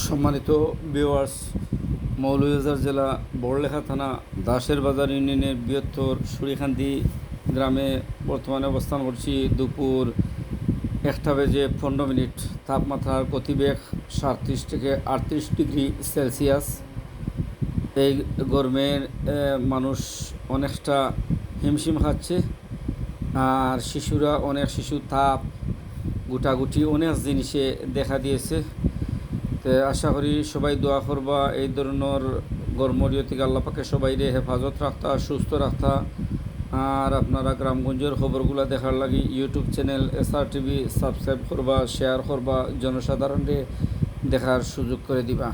সম্মানিত ভিওয়ার্স মৌলভীবাজার জেলা বড়লেখা থানা, দাসের বাজার ইউনিয়নের বৃহত্তর সুরিখান্দি গ্রামে বর্তমানে অবস্থান করছি। দুপুর একটা বেজে পনেরো মিনিট। তাপমাত্রার গতিবেগ সাতত্রিশ থেকে আটত্রিশ ডিগ্রি সেলসিয়াস। এই গরমের মানুষ অনেকটা হিমশিম খাচ্ছে। আর শিশুরা অনেক শিশু তাপ, গুটাগুটি অনেক জিনিসে দেখা দিয়েছে। তো আশা করি সবাই দোয়া করবা, এই ধরনের গরমরিয় থেকে আল্লাপাকে সবাই রে হেফাজত রাখতা, সুস্থ রাখতা। আর আপনারা গ্রামগঞ্জের খবরগুলো দেখার লাগি, YouTube channel S R TV subscribe করবা, শেয়ার করবা, জনসাধারণকে দেখার সুযোগ করে দিবা।